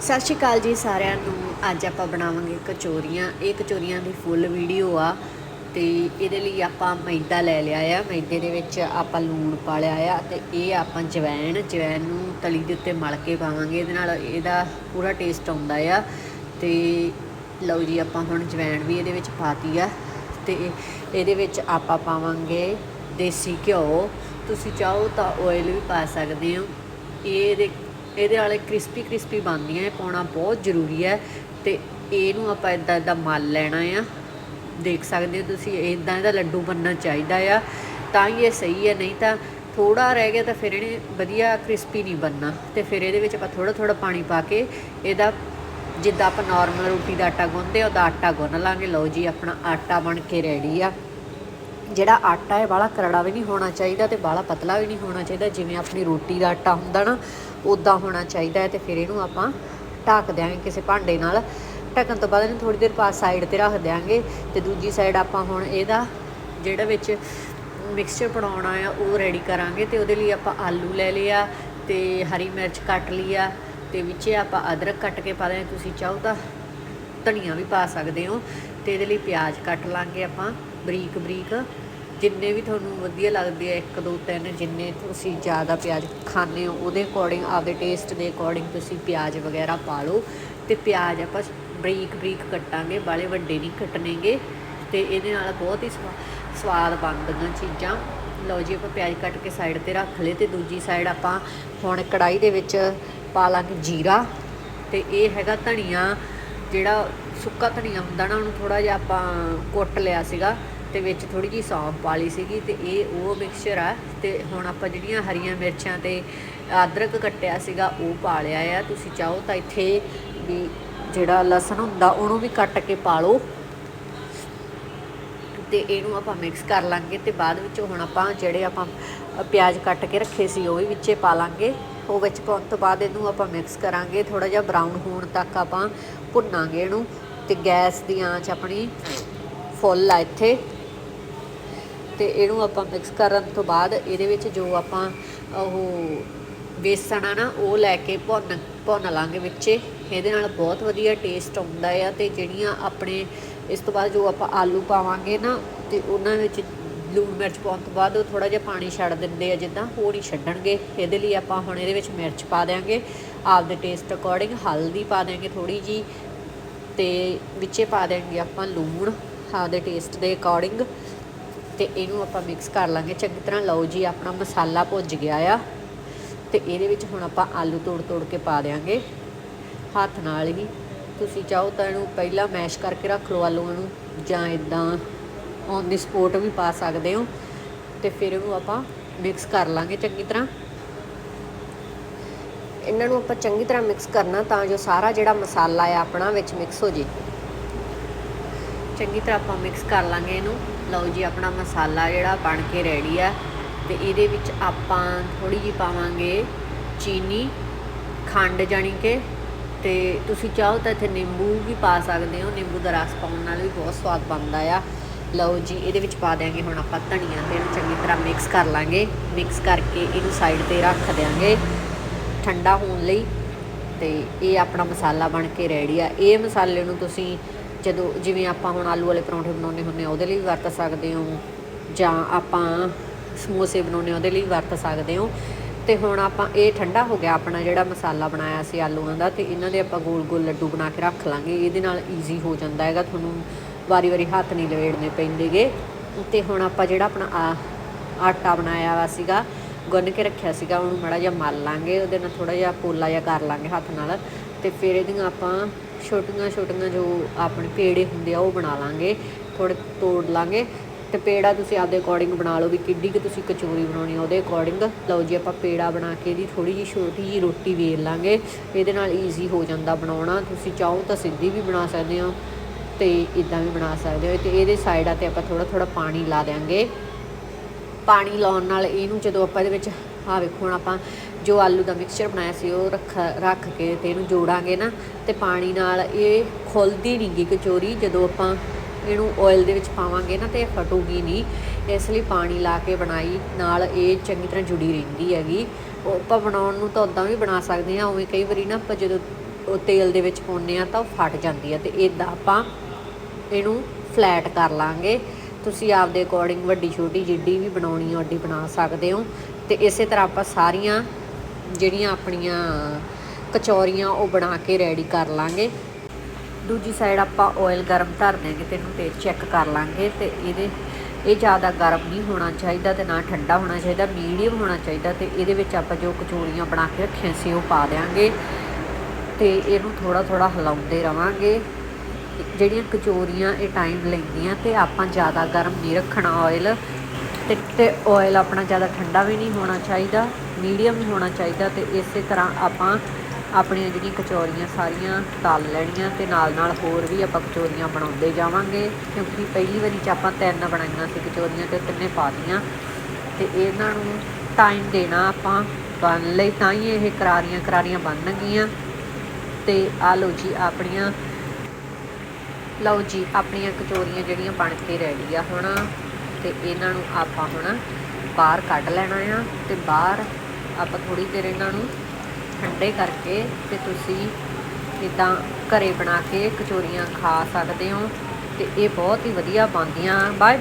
ਸਤਿ ਸ਼੍ਰੀ ਅਕਾਲ ਜੀ ਸਾਰਿਆਂ ਨੂੰ। ਅੱਜ ਆਪਾਂ ਬਣਾਵਾਂਗੇ ਕਚੋਰੀਆਂ ਇਹ ਕਚੋਰੀਆਂ ਦੀ ਫੁੱਲ ਵੀਡੀਓ ਆ ਤੇ ਇਹਦੇ ਲਈ ਆਪਾਂ ਮੈਦਾ ਲੈ ਲਿਆ ਆ। ਮੈਦੇ ਦੇ ਵਿੱਚ ਆਪਾਂ ਲੂਣ ਪਾ ਲਿਆ ਆ ਤੇ ਇਹ ਆਪਾਂ ਜਵੈਣ ਜਵੈਣ ਨੂੰ ਤਲੀ ਦੇ ਉੱਤੇ ਮਲ ਕੇ ਪਾਵਾਂਗੇ। ਇਹਦੇ ਨਾਲ ਇਹਦਾ ਪੂਰਾ ਟੇਸਟ ਆਉਂਦਾ ਆ ਤੇ ਲਓ ਜੀ ਆਪਾਂ ਹੁਣ ਜਵੈਣ ਵੀ ਇਹਦੇ ਵਿੱਚ ਪਾਤੀ ਆ ਤੇ ਇਹਦੇ ਵਿੱਚ ਆਪਾਂ ਪਾਵਾਂਗੇ ਦੇਸੀ ਘਿਓ। ਤੁਸੀਂ ਚਾਹੋ ਤਾਂ ਆਇਲ ਵੀ ਪਾ ਸਕਦੇ ਹੋ। ਇਹ ਇਹਦੇ ਇਹਦੇ ਵਾਲੇ ਕ੍ਰਿਸਪੀ ਕ੍ਰਿਸਪੀ ਬਣਦੀਆਂ, ਇਹ ਪਾਉਣਾ ਬਹੁਤ ਜ਼ਰੂਰੀ ਹੈ ਤੇ ਇਹਨੂੰ ਆਪਾਂ ਇਦਾਂ ਇਦਾਂ ਮਲ ਲੈਣਾ ਆ। ਦੇਖ ਸਕਦੇ ਹੋ ਤੁਸੀਂ ਇਦਾਂ ਇਹਦਾ ਲੱਡੂ ਬਣਨਾ ਚਾਹੀਦਾ ਆ। ਤਾਂ ਹੀ ਇਹ ਸਹੀ ਹੈ, ਨਹੀਂ ਤਾਂ ਥੋੜਾ ਰਹਿ ਗਿਆ ਤਾਂ ਫਿਰ ਇਹਨੇ ਵਧੀਆ ਕ੍ਰਿਸਪੀ ਨਹੀਂ ਬਣਨਾ। ਤੇ ਫਿਰ ਇਹਦੇ ਵਿੱਚ ਆਪਾਂ ਥੋੜਾ ਥੋੜਾ ਪਾਣੀ ਪਾ ਕੇ ਇਹਦਾ ਜਿੱਦਾਂ ਆਪਾਂ ਨਾਰਮਲ ਰੋਟੀ ਦਾ ਆਟਾ ਗੁੰਨਦੇ ਉਹਦਾ ਆਟਾ ਗੁੰਨ ਲਾਂਗੇ। ਲਓ ਜੀ, ਆਪਣਾ ਆਟਾ ਬਣ ਕੇ ਰੈਡੀ ਆ। ਜਿਹੜਾ ਆਟਾ ਹੈ ਬਾਹਲਾ ਕਰੜਾ ਵੀ ਨਹੀਂ ਹੋਣਾ ਚਾਹੀਦਾ ਤੇ ਬਾਹਲਾ ਪਤਲਾ ਵੀ ਨਹੀਂ ਹੋਣਾ ਚਾਹੀਦਾ। ਜਿਵੇਂ ਆਪਣੀ ਰੋਟੀ ਦਾ ਆਟਾ ਹੁੰਦਾ ਨਾ ਉਦਾਂ ਹੋਣਾ ਚਾਹੀਦਾ ਹੈ ਤੇ ਫਿਰ ਇਹਨੂੰ ਆਪਾਂ ਢੱਕ ਦਿਆਂਗੇ ਕਿਸੇ ਭਾਂਡੇ ਨਾਲ। ਢੱਕਣ ਤੋਂ ਬਾਅਦ ਇਹਨੂੰ ਥੋੜੀ ਦੇਰ ਬਾਅਦ ਸਾਈਡ ਤੇ ਰੱਖ ਦਿਆਂਗੇ ਤੇ ਦੂਜੀ ਸਾਈਡ ਆਪਾਂ ਹੁਣ ਇਹਦਾ ਜਿਹੜਾ ਵਿੱਚ ਮਿਕਸਚਰ ਬਣਾਉਣਾ ਆ, ਉਹ ਰੈਡੀ ਕਰਾਂਗੇ ਤੇ ਉਹਦੇ ਲਈ ਆਪਾਂ ਆਲੂ ਲੈ ਲਿਆ ਤੇ ਹਰੀ ਮਿਰਚ ਕੱਟ ਲਿਆ ਤੇ ਵਿੱਚ ਆਪਾਂ ਅਦਰਕ ਕੱਟ ਕੇ ਪਾ ਦਿਆਂ ਤੁਸੀਂ ਚਾਹੋ ਤਾਂ ਧਨੀਆ ਵੀ ਪਾ ਸਕਦੇ ਹੋ ਤੇ ਇਹਦੇ ਲਈ ਪਿਆਜ਼ ਕੱਟ ਲਾਂਗੇ ਆਪਾਂ ਬਰੀਕ ਬਰੀਕ ਜਿੰਨੇ ਵੀ ਤੁਹਾਨੂੰ ਵਧੀਆ ਲੱਗਦੇ ਆ, ਇੱਕ, ਦੋ, ਤਿੰਨ, ਜਿੰਨੇ ਤੁਸੀਂ ਜ਼ਿਆਦਾ ਪਿਆਜ਼ ਖਾਂਦੇ ਹੋ, ਉਹਦੇ ਅਕੋਰਡਿੰਗ ਆਪਦੇ ਟੇਸਟ ਦੇ ਅਕੋਰਡਿੰਗ ਤੁਸੀਂ ਪਿਆਜ਼ ਵਗੈਰਾ ਪਾ ਲਓ। ਤੇ ਪਿਆਜ਼ ਆਪਾਂ ਬਰੀਕ ਬਰੀਕ ਕੱਟਾਂਗੇ, ਬਾਲੇ ਵੱਡੇ ਨਹੀਂ ਕੱਟਣੇਗੇ। ਤੇ ਇਹਦੇ ਨਾਲ ਬਹੁਤ ਹੀ ਸਵਾ- ਸਵਾਦ ਬਣਦੀਆਂ ਚੀਜ਼ਾਂ। ਲਓ ਜੀ, ਆਪਾਂ ਪਿਆਜ਼ ਕੱਟ ਕੇ ਸਾਈਡ ਤੇ ਰੱਖ ਲਏ ਤੇ ਦੂਜੀ ਸਾਈਡ ਆਪਾਂ ਹੁਣ ਕੜਾਈ ਦੇ ਵਿੱਚ ਪਾ ਲਾਂਗੇ ਜੀਰਾ। ਤੇ ਇਹ ਹੈਗਾ ਧਨੀਆ, ਜਿਹੜਾ ਸੁੱਕਾ ਧਨੀਆ ਹੁੰਦਾ ਨਾ, ਉਹਨੂੰ ਥੋੜਾ ਜਿਹਾ ਆਪਾਂ ਕੁੱਟ ਲਿਆ ਸੀਗਾ। ਤੇ ਵਿੱਚ ਥੋੜੀ ਜਿਹੀ ਸੌਂਫ ਪਾ ਲਈ ਸੀਗੀ ਤੇ ਇਹ ਉਹ ਮਿਕਸਚਰ ਆ ਤੇ ਹੁਣ ਆਪਾਂ ਜਿਹੜੀਆਂ ਹਰੀਆਂ ਮਿਰਚਾਂ ਤੇ ਅਦਰਕ ਕੱਟਿਆ ਸੀਗਾ ਉਹ ਪਾ ਲਿਆ ਆ। ਤੁਸੀਂ ਚਾਹੋ ਤਾਂ ਇੱਥੇ ਵੀ ਜਿਹੜਾ ਲਸਣ ਹੁੰਦਾ ਉਹਨੂੰ ਵੀ ਕੱਟ ਕੇ ਪਾ ਲਓ। ਤੇ ਇਹਨੂੰ ਆਪਾਂ ਮਿਕਸ ਕਰ ਲਾਂਗੇ ਤੇ ਬਾਅਦ ਵਿੱਚ ਹੁਣ ਆਪਾਂ ਜਿਹੜੇ ਆਪਾਂ ਪਿਆਜ਼ ਕੱਟ ਕੇ ਰੱਖੇ ਸੀ ਉਹ ਵੀ ਵਿੱਚੇ ਪਾ ਲਾਂਗੇ। ਉਹ ਵਿੱਚ ਪਾਉਣ ਤੋਂ ਬਾਅਦ ਇਹਨੂੰ ਆਪਾਂ ਮਿਕਸ ਕਰਾਂਗੇ। ਥੋੜਾ ਜਿਹਾ ਬਰਾਊਨ ਹੋਣ ਤੱਕ ਆਪਾਂ ਭੁੰਨਾਂਗੇ ਇਹਨੂੰ ਤੇ ਗੈਸ ਦੀ ਆਂਚ ਆਪਣੀ ਫੁੱਲ ਆ ਇੱਥੇ। ਤੇ ਇਹਨੂੰ ਆਪਾਂ ਮਿਕਸ ਕਰਨ ਤੋਂ ਬਾਅਦ ਇਹਦੇ ਵਿੱਚ ਜੋ ਆਪਾਂ, ਉਹ ਬੇਸਣ ਆ ਨਾ, ਉਹ ਲੈ ਕੇ ਭੁੰਨ ਭੁੰਨ ਲਾਂਗੇ ਵਿੱਚ। ਇਹਦੇ ਨਾਲ ਬਹੁਤ ਵਧੀਆ ਟੇਸਟ ਆਉਂਦਾ ਆ ਤੇ ਜਿਹੜੀਆਂ ਆਪਣੇ, ਇਸ ਤੋਂ ਬਾਅਦ ਜੋ ਆਪਾਂ ਆਲੂ ਪਾਵਾਂਗੇ ਨਾ, ਤੇ ਉਹਨਾਂ ਵਿੱਚ ਲੂਣ ਮਿਰਚ ਪਾਉਣ ਤੋਂ ਬਾਅਦ ਉਹ ਥੋੜਾ ਜਿਹਾ ਪਾਣੀ ਛੱਡ ਦਿੰਦੇ ਆ, ਜਿੱਦਾਂ ਉਹ ਨਹੀਂ ਛੱਡਣਗੇ। ਇਹਦੇ ਲਈ ਆਪਾਂ ਹੁਣ ਇਹਦੇ ਵਿੱਚ ਮਿਰਚ ਪਾ ਦਿਆਂਗੇ। ਆਪਦੇ ਟੇਸਟ ਅਕੋਰਡਿੰਗ ਹਲਦੀ ਪਾ ਦਿਆਂਗੇ ਥੋੜੀ ਜੀ ਤੇ ਵਿੱਚੇ ਪਾ ਦੇਣਗੇ ਆਪਾਂ ਲੂਣ ਆਪਦੇ ਟੇਸਟ ਦੇ ਅਕੋਰਡਿੰਗ ਤੇ ਇਹਨੂੰ ਆਪਾਂ ਮਿਕਸ ਕਰ ਲਾਂਗੇ। ਚੰਗੀ ਤਰ੍ਹਾਂ ਲਓ ਜੀ, ਆਪਣਾ ਮਸਾਲਾ ਭੁੱਜ ਗਿਆ ਆ। ਤੇ ਇਹਦੇ ਵਿੱਚ ਹੁਣ ਆਪਾਂ ਆਲੂ ਤੋੜ ਤੋੜ ਕੇ ਪਾ ਦੇਾਂਗੇ ਹੱਥ ਨਾਲ ਹੀ। ਤੁਸੀਂ ਚਾਹੋ ਤਾਂ ਇਹਨੂੰ ਪਹਿਲਾਂ ਮੈਸ਼ ਕਰਕੇ ਰੱਖ ਲਓ ਆਲੂਆਂ ਨੂੰ, ਜਾਂ ਇਦਾਂ ਔਨ ਦੀ ਸਪੋਟ ਵੀ ਪਾ ਸਕਦੇ ਹੋ। ਤੇ ਫਿਰ ਇਹਨੂੰ ਆਪਾਂ ਮਿਕਸ ਕਰ ਲਾਂਗੇ ਚੰਗੀ ਤਰ੍ਹਾਂ। ਇਹਨਾਂ ਨੂੰ ਆਪਾਂ ਚੰਗੀ ਤਰ੍ਹਾਂ ਮਿਕਸ ਕਰਨਾ ਤਾਂ ਜੋ ਸਾਰਾ ਜਿਹੜਾ ਮਸਾਲਾ ਆ ਆਪਣਾ ਵਿੱਚ ਮਿਕਸ ਹੋ ਜੇ। ਚੰਗੀ ਤਰ੍ਹਾਂ ਆਪਾਂ ਮਿਕਸ ਕਰ ਲਾਂਗੇ ਇਹਨੂੰ। ਲਓ ਜੀ, ਆਪਣਾ ਮਸਾਲਾ ਜਿਹੜਾ ਬਣ ਕੇ ਰੈਡੀ ਆ। ਤੇ ਇਹਦੇ ਵਿੱਚ ਆਪਾਂ ਥੋੜੀ ਜੀ ਪਾਵਾਂਗੇ ਚੀਨੀ, ਖੰਡ ਜਾਣੀ ਕਿ। ਤੇ ਤੁਸੀਂ ਚਾਹੋ ਤਾਂ ਇੱਥੇ ਨਿੰਬੂ ਵੀ ਪਾ ਸਕਦੇ ਹੋ। ਨਿੰਬੂ ਦਾ ਰਸ ਪਾਉਣ ਨਾਲ ਵੀ ਬਹੁਤ ਸਵਾਦ ਬਣਦਾ ਆ। ਲਓ ਜੀ, ਇਹਦੇ ਵਿੱਚ ਪਾ ਦਿਆਂਗੇ ਹੁਣ ਆਪਾਂ ਧਨੀਆ ਤੇ ਇਹਨੂੰ ਚੰਗੀ ਤਰ੍ਹਾਂ ਮਿਕਸ ਕਰ ਲਾਂਗੇ। ਮਿਕਸ ਕਰਕੇ ਇਹਨੂੰ ਸਾਈਡ ਤੇ ਰੱਖ ਦਿਆਂਗੇ। ਠੰਡਾ ਹੋਣ ਲਈ। ਤੇ ਇਹ ਆਪਣਾ ਮਸਾਲਾ ਬਣ ਕੇ ਰੈਡੀ ਆ। ਇਹ ਮਸਾਲੇ ਨੂੰ ਤੁਸੀਂ ਜਦੋਂ ਜਿਵੇਂ ਆਪਾਂ ਹੁਣ ਆਲੂ ਵਾਲੇ ਪਰੌਂਠੇ ਬਣਾਉਂਦੇ ਹੁੰਦੇ ਆ ਉਹਦੇ ਲਈ ਵਰਤ ਸਕਦੇ ਹੋ। ਜਾਂ ਆਪਾਂ ਸਮੋਸੇ ਬਣਾਉਂਦੇ ਆ ਉਹਦੇ ਲਈ ਵਰਤ ਸਕਦੇ ਹੋ। ਤੇ ਹੁਣ ਆਪਾਂ ਇਹ ਠੰਡਾ ਹੋ ਗਿਆ ਆਪਣਾ ਜਿਹੜਾ ਮਸਾਲਾ ਬਣਾਇਆ ਸੀ ਆਲੂਆਂ ਦਾ, ਤੇ ਇਹਨਾਂ ਦੇ ਆਪਾਂ ਗੋਲ ਗੋਲ ਲੱਡੂ ਬਣਾ ਕੇ ਰੱਖ ਲਾਂਗੇ। ਇਹਦੇ ਨਾਲ ਈਜ਼ੀ ਹੋ ਜਾਂਦਾ ਹੈਗਾ, ਤੁਹਾਨੂੰ ਵਾਰੀ ਵਾਰੀ ਹੱਥ ਨਹੀਂ ਲਵੇੜਨੇ ਪੈਂਦੇਗੇ। ਤੇ ਹੁਣ ਆਪਾਂ ਜਿਹੜਾ ਆਪਣਾ ਆ, ਆਟਾ ਬਣਾਇਆ ਵਾ ਸੀਗਾ, ਗੁੰਨ ਕੇ ਰੱਖਿਆ ਸੀਗਾ, ਉਹਨੂੰ ਮੜਾ ਜਿਹਾ ਮਲ ਲਾਂਗੇ। ਉਹਦੇ ਨਾਲ ਥੋੜਾ ਜਿਹਾ ਪੋਲਾ ਜਿਹਾ ਕਰ ਲਾਂਗੇ ਹੱਥ ਨਾਲ। ਤੇ ਫਿਰ ਇਹਦੀਆਂ ਆਪਾਂ ਛੋਟੀਆਂ ਛੋਟੀਆਂ ਜੋ ਆਪਣੇ ਪੇੜੇ ਹੁੰਦੇ ਆ, ਉਹ ਬਣਾ ਲਾਂਗੇ ਥੋੜੇ ਤੋੜ ਲਾਂਗੇ ਤੇ ਪੇੜਾ ਤੁਸੀਂ ਆਪਦੇ ਅਕੋਰਡਿੰਗ ਬਣਾ ਲਓ ਵੀ ਕਿੱਡੀ ਕਿ ਤੁਸੀਂ ਕਚੋਰੀ ਬਣਾਉਣੀ ਆ, ਉਹਦੇ ਅਕੋਰਡਿੰਗ ਲਓ ਜੀ ਆਪਾਂ ਪੇੜਾ ਬਣਾ ਕੇ ਇਹਦੀ ਥੋੜੀ ਜਿਹੀ ਛੋਟੀ ਜਿਹੀ ਰੋਟੀ ਵੇਲ ਲਾਂਗੇ, ਇਹਦੇ ਨਾਲ ਈਜ਼ੀ ਹੋ ਜਾਂਦਾ ਬਣਾਉਣਾ, ਤੁਸੀਂ ਚਾਹੋ ਤਾਂ ਸਿੱਧੀ ਵੀ ਬਣਾ ਸਕਦੇ ਹੋ ਤੇ ਇਦਾਂ ਵੀ ਬਣਾ ਸਕਦੇ ਹੋ, ਤੇ ਇਹਦੇ ਸਾਈਡਾਂ ਤੇ ਆਪਾਂ ਥੋੜਾ ਥੋੜਾ ਪਾਣੀ ਲਾ ਦਿਆਂਗੇ। ਪਾਣੀ ਲਾਉਣ ਨਾਲ ਇਹਨੂੰ ਜਦੋਂ ਆਪਾਂ ਇਹਦੇ ਵਿੱਚ ਆ ਵੇਖੋ ਹੁਣ ਆਪਾਂ ਜੋ ਆਲੂ ਦਾ ਮਿਕਸਚਰ ਬਣਾਇਆ ਸੀ, ਉਹ ਰੱਖ ਰੱਖ ਕੇ ਤੇ ਇਹਨੂੰ ਜੋੜਾਂਗੇ ਨਾ, ਤੇ ਪਾਣੀ ਨਾਲ ਇਹ ਖੁੱਲਦੀ ਨਹੀਂਗੀ ਕਚੋਰੀ ਜਦੋਂ ਆਪਾਂ ਇਹਨੂੰ ਆਇਲ ਦੇ ਵਿੱਚ ਪਾਵਾਂਗੇ ਨਾ ਤੇ ਇਹ ਫਟੂਗੀ ਨਹੀਂ ਇਸ ਲਈ ਪਾਣੀ ਲਾ ਕੇ ਬਣਾਈ, ਨਾਲ ਇਹ ਚੰਗੀ ਤਰ੍ਹਾਂ ਜੁੜੀ ਰਹਿੰਦੀ ਹੈਗੀ। ਉਹ ਆਪਾਂ ਬਣਾਉਣ ਨੂੰ ਤਾਂ ਉਦਾਂ ਵੀ ਬਣਾ ਸਕਦੇ ਹਾਂ, ਉਵੇਂ ਕਈ ਵਾਰੀ ਨਾ ਆਪਾਂ ਜਦੋਂ ਉਹ ਤੇਲ ਦੇ ਵਿੱਚ ਪਾਉਂਦੇ ਆ ਤਾਂ ਉਹ ਫਟ ਜਾਂਦੀ ਆ ਤੇ ਇਦਾਂ ਆਪਾਂ ਇਹਨੂੰ ਫਲੈਟ ਕਰ ਲਾਂਗੇ। ਤੁਸੀਂ ਆਪਦੇ ਅਕੋਰਡਿੰਗ ਵੱਡੀ ਛੋਟੀ ਜਿੱਡੀ ਵੀ ਬਣਾਉਣੀ ਆ ਓਡੀ ਬਣਾ ਸਕਦੇ ਹੋ। ਤੇ ਇਸੇ ਤਰ੍ਹਾਂ ਆਪਾਂ ਸਾਰੀਆਂ ਜਿਹੜੀਆਂ ਆਪਣੀਆਂ ਕਚੌਰੀਆਂ ਉਹ ਬਣਾ ਕੇ ਰੈਡੀ ਕਰ ਲਾਂਗੇ। ਦੂਜੀ ਸਾਈਡ ਆਪਾਂ ਆਇਲ ਗਰਮ ਧਰ ਦੇਂਗੇ ਤੇ ਇਹਨੂੰ ਤੇਲ ਚੈੱਕ ਕਰ ਲਾਂਗੇ ਤੇ ਇਹਦੇ, ਇਹ ਜ਼ਿਆਦਾ ਗਰਮ ਨਹੀਂ ਹੋਣਾ ਚਾਹੀਦਾ ਤੇ ਨਾ ਠੰਡਾ ਹੋਣਾ ਚਾਹੀਦਾ ਮੀਡੀਅਮ ਹੋਣਾ ਚਾਹੀਦਾ ਤੇ ਇਹਦੇ ਵਿੱਚ ਆਪਾਂ ਜੋ ਕਚੌਰੀਆਂ ਬਣਾ ਕੇ ਰੱਖੀਆਂ ਸੀ ਉਹ ਪਾ ਦਿਆਂਗੇ ਤੇ ਇਹਨੂੰ ਥੋੜਾ ਥੋੜਾ ਹਿਲਾਉਂਦੇ ਰਵਾਂਗੇ। ਜਿਹੜੀਆਂ ਕਚੋਰੀਆਂ ਇਹ ਟਾਈਮ ਲੈਂਦੀਆਂ ਤੇ ਆਪਾਂ ਜ਼ਿਆਦਾ ਗਰਮ ਨਹੀਂ ਰੱਖਣਾ ਆਇਲ ਤੇ ਤੇ ਆਇਲ ਆਪਣਾ ਜ਼ਿਆਦਾ ਠੰਡਾ ਵੀ ਨਹੀਂ ਹੋਣਾ ਚਾਹੀਦਾ ਮੀਡੀਅਮ ਹੀ ਹੋਣਾ ਚਾਹੀਦਾ ਤੇ ਇਸੇ ਤਰ੍ਹਾਂ ਆਪਾਂ ਆਪਣੀਆਂ ਜਿਹੜੀਆਂ ਕਚੌਰੀਆਂ ਸਾਰੀਆਂ ਤਲ ਲੈਣੀਆਂ ਤੇ ਨਾਲ ਨਾਲ ਹੋਰ ਵੀ ਆਪਾਂ ਕਚੌਰੀਆਂ ਬਣਾਉਂਦੇ ਜਾਵਾਂਗੇ, ਕਿਉਂਕਿ ਪਹਿਲੀ ਵਾਰੀ ਚ ਆਪਾਂ ਤਿੰਨ ਬਣਾਈਆਂ ਸੀ ਕਚੌਰੀਆਂ ਤੇ ਤਿੰਨੇ ਪਾ ਦੀਆਂ ਤੇ ਇਹਨਾਂ ਨੂੰ ਟਾਈਮ ਦੇਣਾ ਆਪਾਂ, ਬਣ ਲਈ ਤਾਂ ਹੀ ਇਹ ਕਰਾਰੀਆਂ ਕਰਾਰੀਆਂ ਬਣਨਗੀਆਂ ਤੇ ਆ ਲਓ ਜੀ ਆਪਣੀਆਂ, ਲਓ ਜੀ ਆਪਣੀਆਂ ਕਚੋਰੀਆਂ ਜਿਹੜੀਆਂ ਬਣ ਕੇ ਰੈਡੀ ਆ ਹੁਣ। ਤੇ ਇਹਨਾਂ ਨੂੰ ਆਪਾਂ ਹੁਣ ਬਾਹਰ ਕੱਢ ਲੈਣਾ ਆ ਤੇ ਬਾਹਰ ਆਪਾਂ ਥੋੜੀ ਦੇਰ ਇਹਨਾਂ ਨੂੰ ਠੰਡੇ ਕਰਕੇ ਤੇ ਤੁਸੀਂ ਇਦਾਂ ਘਰੇ ਬਣਾ ਕੇ ਕਚੋਰੀਆਂ ਖਾ ਸਕਦੇ ਹੋ ਤੇ ਇਹ ਬਹੁਤ ਹੀ ਵਧੀਆ ਬਣਦੀਆਂ। ਬਾਏ